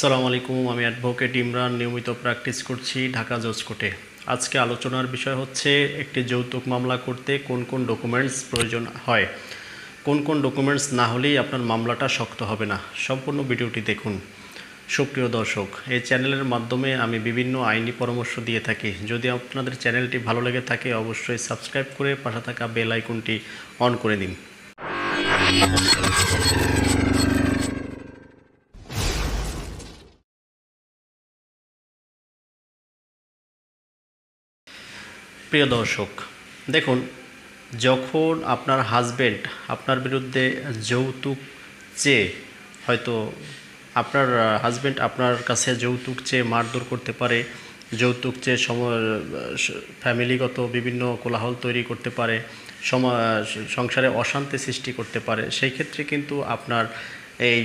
সালাম আলাইকুম, আমি অ্যাডভোকেট ইমরান, নিয়মিত প্র্যাকটিস করছি ঢাকা কোর্টে আজকে আলোচনার বিষয় হচ্ছে একটি যৌতুক মামলা করতে কোন কোন ডকুমেন্টস প্রয়োজন হয়। কোন কোন ডকুমেন্টস না হলেই আপনার মামলাটা শক্ত হবে না। সম্পূর্ণ ভিডিওটি দেখুন। সুপ্রিয় দর্শক, এই চ্যানেলের মাধ্যমে আমি বিভিন্ন আইনি পরামর্শ দিয়ে থাকি। যদি আপনাদের চ্যানেলটি ভালো লেগে থাকে, অবশ্যই সাবস্ক্রাইব করে পাশে থাকা বেল আইকনটি অন করে দিন। প্রিয় দর্শক, দেখুন, যখন আপনার হাজবেন্ড আপনার বিরুদ্ধে যৌতুক চেয়ে, হয়তো আপনার হাজবেন্ড আপনার কাছে যৌতুক চেয়ে মারধর করতে পারে, যৌতুক চেয়ে সম ফ্যামিলিগত বিভিন্ন কোলাহল তৈরি করতে পারে সংসারে অশান্তি সৃষ্টি করতে পারে, সেই ক্ষেত্রে কিন্তু আপনার এই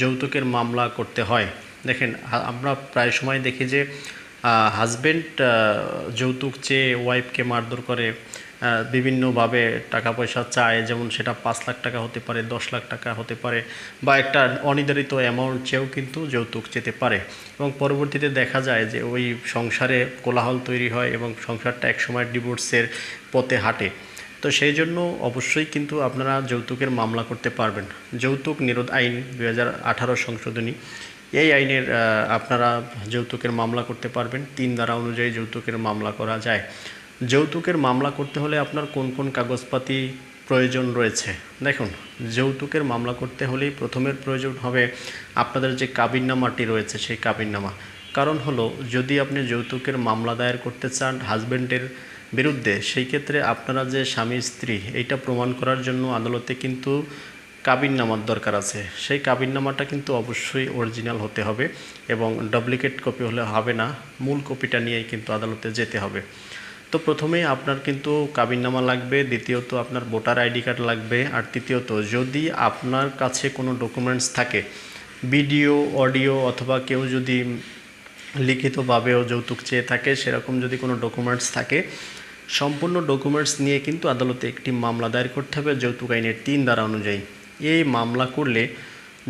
যৌতুকের মামলা করতে হয়। দেখেন, আমরা প্রায় সময় দেখি যে হাজবেন্ড যৌতুক চেয়ে ওয়াইফকে মারধর করে বিভিন্নভাবে টাকা পয়সা চায়, যেমন সেটা পাঁচ লাখ টাকা হতে পারে, দশ লাখ টাকা হতে পারে, বা একটা অনির্ধারিত অ্যামাউন্ট চেয়েও কিন্তু যৌতুক যেতে পারে। এবং পরবর্তীতে দেখা যায় যে ওই সংসারে কোলাহল তৈরি হয় এবং সংসারটা একসময় ডিভোর্সের পথে হাঁটে। তো সেই জন্য অবশ্যই কিন্তু আপনারা যৌতুকের মামলা করতে পারবেন। যৌতুক নিরোধ আইন দু হাজার আঠারো সংশোধনী এই আইনের আপনারা যৌতুকের মামলা করতে পারবেন। তিন ধারা অনুযায়ী যৌতুকের মামলা করা যায়। যৌতুকের মামলা করতে হলে আপনার কোন কোন কাগজপাতি প্রয়োজন রয়েছে? দেখুন, যৌতুকের মামলা করতে হলেই প্রথমের প্রয়োজন হবে আপনাদের যে কাবিননামাটি রয়েছে, সেই কাবিননামা। কারণ হলো, যদি আপনি যৌতুকের মামলা দায়ের করতে চান হাজব্যান্ডের বিরুদ্ধে, সেই ক্ষেত্রে আপনারা যে স্বামী, স্ত্রী, এইটা প্রমাণ করার জন্য আদালতে কিন্তু কাবিননামার দরকার আছে। সেই কাবিননামাটা কিন্তু অবশ্যই অরিজিনাল হতে হবে এবং ডুপ্লিকেট কপি হলে হবে না। মূল কপিটা নিয়েই কিন্তু আদালতে যেতে হবে। তো প্রথমেই আপনার কিন্তু কাবিননামা লাগবে, দ্বিতীয়ত আপনার ভোটার আইডি কার্ড লাগবে, আর তৃতীয়ত যদি আপনার কাছে কোনো ডকুমেন্টস থাকে ভিডিও অডিও অথবা কেউ যদি লিখিতভাবেও যৌতুক চেয়ে থাকে, সেরকম যদি কোনো ডকুমেন্টস থাকে, সম্পূর্ণ ডকুমেন্টস নিয়ে কিন্তু আদালতে একটি মামলা দায়ের করতে হবে যৌতুক আইনের তিন ধারা অনুযায়ী। এই মামলা করলে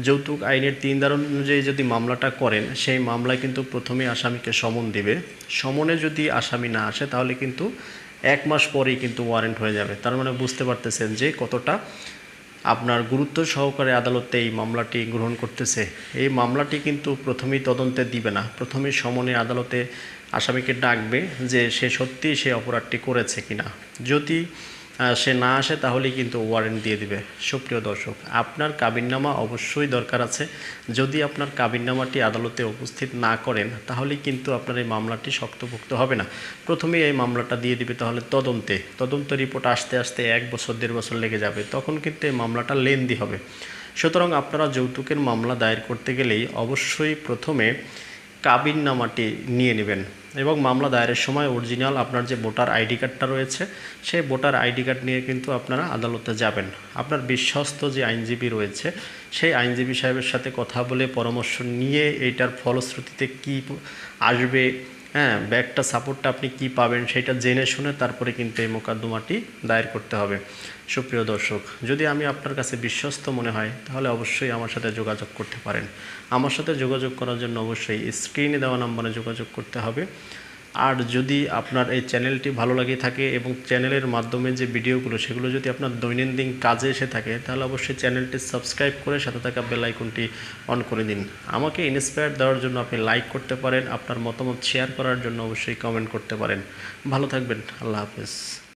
যৌতুক আইনের তিন ধারা অনুযায়ী যদি মামলাটা করেন, সেই মামলায় কিন্তু প্রথমে আসামিকে সমন দিবে। সমনে যদি আসামি না আসে, তাহলে কিন্তু এক মাস পরেই কিন্তু ওয়ারেন্ট হয়ে যাবে। তার মানে বুঝতে পারতেছেন যে কতটা আপনার গুরুত্ব সহকারে আদালতে এই মামলাটি গ্রহণ করতেছে। এই মামলাটি কিন্তু প্রথমেই তদন্তে দিবে না। প্রথমে সমনে আদালতে আসামিকে ডাকবে যে সে সত্যি সে অপরাধটি করেছে কিনা। যদি সে না আসে তাহলেই কিন্তু ওয়ারেন্ট দিয়ে দিবে। সুপ্রিয় দর্শক, আপনার কাবিননামা অবশ্যই দরকার আছে। যদি আপনার কাবিননামাটি আদালতে উপস্থিত না করেন তাহলে কিন্তু আপনার এই মামলাটি শক্তপোক্ত হবে না। প্রথমেই এই মামলাটা দিয়ে দিবে তাহলে তদন্তে। তদন্ত রিপোর্ট আসতে আসতে এক বছর, দেড় বছর লেগে যাবে। তখন কিন্তু এই মামলাটা লেন্দি হবে। সুতরাং আপনারা যৌতুকের মামলা দায়ের করতে গেলেই অবশ্যই প্রথমে কাবিননামাটি নিয়ে নেবেন। এবং মামলা দায়েরের সময় অরিজিনাল আপনার যে ভোটার আইডি কার্ডটা রয়েছে, সেই ভোটার আইডি কার্ড নিয়ে কিন্তু আপনারা আদালতে যাবেন। আপনার বিশ্বস্ত যে আইনজীবী রয়েছে, সেই আইনজীবী সাহেবের সাথে কথা বলে পরামর্শ নিয়ে এইটার ফলশ্রুতিতে কি আসবে হ্যাঁ ব্যাগটা সাপোর্টটা আপনি কি পাবেন সেটা জেনে শুনে তারপরে কিন্তু এই মোকদ্দমাটি দায়ের করতে হবে। সুপ্রিয় দর্শক, যদি আমি আপনার কাছে বিশ্বস্ত মনে হয়, তাহলে অবশ্যই আমার সাথে যোগাযোগ করতে পারেন। আমার সাথে যোগাযোগ করার জন্য অবশ্যই স্ক্রিনে দেওয়া নম্বরে যোগাযোগ করতে হবে। আর যদি আপনার এই চ্যানেলটি ভালো লাগে থাকে এবং চ্যানেলের মাধ্যমে যে ভিডিওগুলো, সেগুলো যদি আপনার দৈনন্দিন কাজে এসে থাকে, তাহলে অবশ্যই চ্যানেলটি সাবস্ক্রাইব করে সাথে থাকা বেল আইকনটি অন করে দিন। আমাকে ইন্সপায়ার দেওয়ার জন্য আপনি লাইক করতে পারেন, আপনার মতামত শেয়ার করার জন্য অবশ্যই কমেন্ট করতে পারেন। ভালো থাকবেন, আল্লাহ হাফেজ।